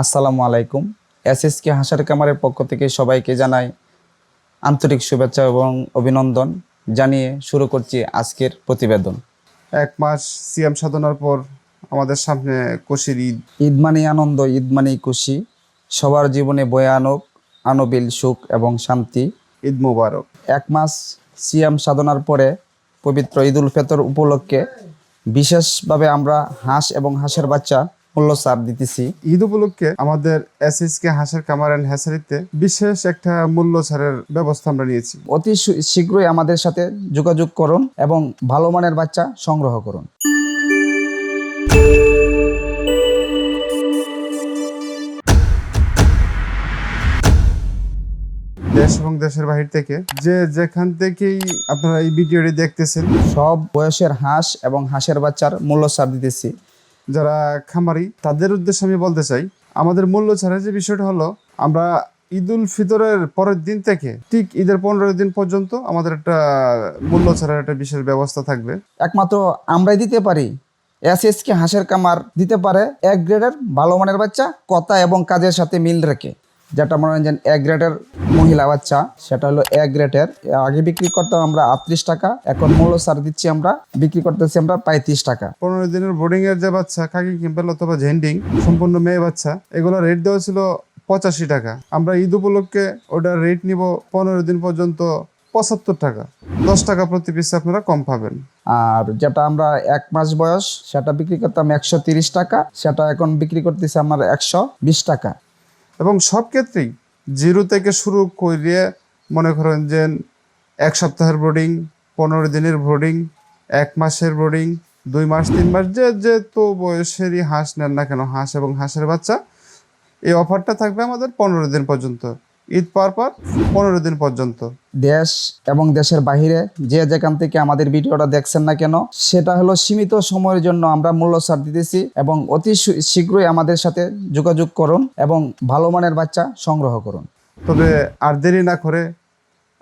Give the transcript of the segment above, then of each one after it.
আসসালামু আলাইকুম। এসএসকে হাসার কামারের পক্ষ থেকে সবাইকে জানাই আন্তরিক শুভেচ্ছা এবং অভিনন্দন জানিয়ে শুরু করছি আজকের প্রতিবেদন। এক মাস সিএম সাধনার পর আমাদের সামনে কষির ঈদ। ঈদ মানেই আনন্দ ঈদ মানেই খুশি। সবার জীবনে বয়ে আনুক আনবিল সুখ এবং শান্তি। ঈদ মুবারক। এক মাস সিয়াম সাধনার পরে পবিত্র ঈদুল ফেতর উপলক্ষে বিশেষভাবে আমরা হাঁস এবং হাঁসের বাচ্চা মূল্য ছাড় দিতেছি। ঈদ উপলক্ষে আমাদের এসএসকে হাঁসের কামার অ্যান্ড হ্যাসারিতে বিশেষ একটা মূল্য ছাড়ের ব্যবস্থা আমরা নিয়েছি। অতি শীঘ্রই আমাদের সাথে যোগাযোগ করুন এবং ভালো মানের বাচ্চা সংগ্রহ করুন। দেশ এবং দেশের বাহির থেকে যে যেখান থেকেই আপনারা এই ভিডিওটি দেখতেছেন সব বয়সের হাঁস এবং হাঁসের বাচ্চার মূল্য ছাড় দিতেছি। যারা খামারি, তাদের উদ্দেশ্যে আমি বলতে চাই, আমাদের মূল্য ছাড়ের যে বিষয়টা হলো, আমরা ঈদ উল ফিতরের পরের দিন থেকে ঠিক ঈদের পনেরো দিন পর্যন্ত আমাদের একটা মূল্য ছাড়ার একটা বিশেষ ব্যবস্থা থাকবে। একমাত্র আমরাই দিতে পারি। এসএসকে হাঁসের কামার দিতে পারে। এক গ্রেডের ভালো মানের বাচ্চা, কথা এবং কাজের সাথে মিল রেখে। যেটা মনে হয় এক গ্রেডের মহিলা বাচ্চা সেটা হলো এক গ্রেডের। আগে বিক্রি করতাম আমরা আটত্রিশ টাকা এখন মূল্য সার দিচ্ছি আমরা বিক্রি করতেছি আমরা পঁয়ত্রিশ টাকা। পনেরো দিনের বোর্ডিং এর যে বাচ্চা খাকি কিম্পেল অথবা ঝেন্ডিং সম্পূর্ণ মেয়ে বাচ্চা এগুলো রেট দেওয়া ছিল পঁচাশি টাকা। আমরা ঈদ উপলক্ষে ওটার রেট নিব পনেরো দিন পর্যন্ত পঁচাত্তর টাকা। দশ টাকা প্রতি পিস আপনারা কম পাবেন। আর যেটা আমরা এক মাস বয়স সেটা বিক্রি করতাম একশো তিরিশ টাকা সেটা এখন বিক্রি করতেছি আমার একশো বিশ টাকা। এবং সব ক্ষেত্রেই জিরো থেকে শুরু করিয়ে মনে করেন যে এক সপ্তাহের বোর্ডিং পনেরো দিনের বোর্ডিং এক মাসের বোর্ডিং দুই মাস, তিন মাস, যে যে তো বয়সেরই হাঁস নেন না কেন, হাঁস এবং হাঁসের বাচ্চা, এই অফারটা থাকবে আমাদের পনেরো দিন পর্যন্ত। ঈদ পার পর পনেরো দিন পর্যন্ত। দেশ এবং দেশের বাইরে যে যেখান থেকে আমাদের ভিডিওটা দেখছেন না কেন সেটা হলো সীমিত সময়ের জন্য আমরা মূল্য ছাড় দিতেছি এবং অতি শীঘ্রই আমাদের সাথে যোগাযোগ করুন এবং ভালো মানের বাচ্চা সংগ্রহ করুন। তবে আর দেরি না করে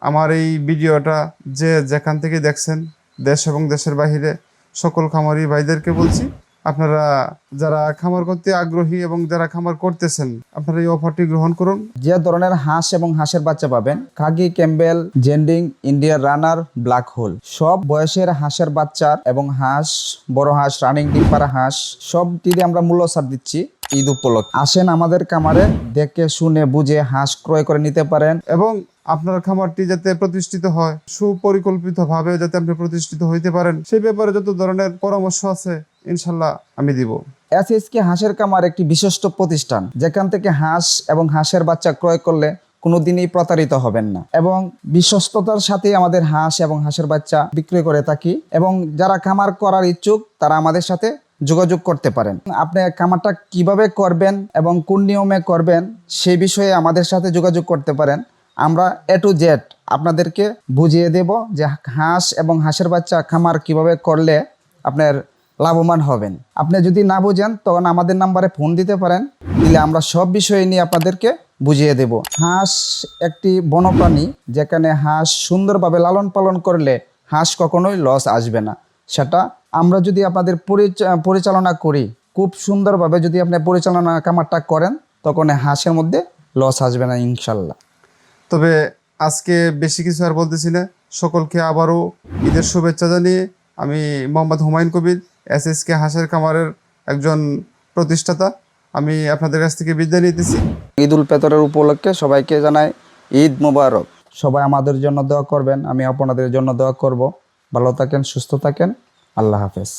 আমার এই ভিডিওটা যে যেখান থেকে দেখছেন দেশ এবং দেশের বাইরে সকল খামারি ভাইদেরকে বলছি আপনারা যারা খামার করতে আগ্রহী এবং যারা খামার করতেছেন আপনারা এই অফারটি গ্রহণ করুন। যে ধরনের হাঁস এবং হাঁসের বাচ্চা পাবেন খাগি ক্যাম্বেল জেন্ডিং ইন্ডিয়ার রানার ব্ল্যাক হোল। সব বয়সের হাঁসের বাচ্চার এবং হাঁস বড় হাঁস রানিং ডিম্পারা হাঁস সবটিরই আমরা মূল্য ছাড় দিচ্ছি ঈদ উপলক্ষে। আসেন আমাদের কামারে দেখে শুনে বুঝে হাঁস ক্রয় করে নিতে পারেন। এবং আপনার খামারটি যাতে প্রতিষ্ঠিত হয়, সুপরিকল্পিতভাবে যাতে আপনি প্রতিষ্ঠিত হইতে পারেন সেই ব্যাপারে যত ধরনের পরামর্শ আছে, ইনশাল্লাহ আমি দিব। এসএসকে হাঁসের কামার একটি বিশিষ্ট প্রতিষ্ঠান, যেখান থেকে হাঁস এবং হাঁসের বাচ্চা ক্রয় করলে কোনোদিনই প্রতারিত হবেন না। এবং বিশ্বস্ততার সাথে আমাদের হাঁস এবং হাঁসের বাচ্চা বিক্রয় করে থাকি, এবং যারা খামার করার ইচ্ছুক, তারা আমাদের সাথে যোগাযোগ করতে পারেন। আপনি খামারটা কীভাবে করবেন এবং কোন নিয়মে করবেন সেই বিষয়ে আমাদের সাথে যোগাযোগ করতে পারেন। আমরা এ টু জেড আপনাদেরকে বুঝিয়ে দেব যে হাঁস এবং হাঁসের বাচ্চা খামার কীভাবে করলে আপনার লাভবান হবেন। আপনি যদি না বুঝেন, তখন আমাদের নাম্বারে ফোন দিতে পারেন, দিলে আমরা সব বিষয় নিয়ে আপনাদেরকে বুঝিয়ে দেব। হাঁস একটি বনপ্রাণী, যেখানে হাঁস সুন্দরভাবে লালন পালন করলে হাঁস কখনোই লস আসবে না। সেটা আমরা যদি আপনাদের পরিচা- পরিচালনা করি, খুব সুন্দরভাবে যদি আপনি পরিচালনা কামারটা করেন তখন হাঁসের মধ্যে লস আসবে না, ইনশাল্লাহ। তবে আজকে বেশি কিছু আর বলতেছি না। সকলকে আবারও ঈদের শুভেচ্ছা জানিয়ে আমি Mohammad Humayun Kabir S S K হাঁসের কামারের একজন প্রতিষ্ঠাতা। আমি আপনাদের কাছ থেকে বিদায় নিতেছি। ঈদ উল ফিতরের উপলক্ষে সবাইকে জানাই ঈদ মোবারক। সবাই আমাদের জন্য দোয়া করবেন, আমি আপনাদের জন্য দোয়া করব। ভালো থাকেন, সুস্থ থাকেন। আল্লাহ হাফেজ।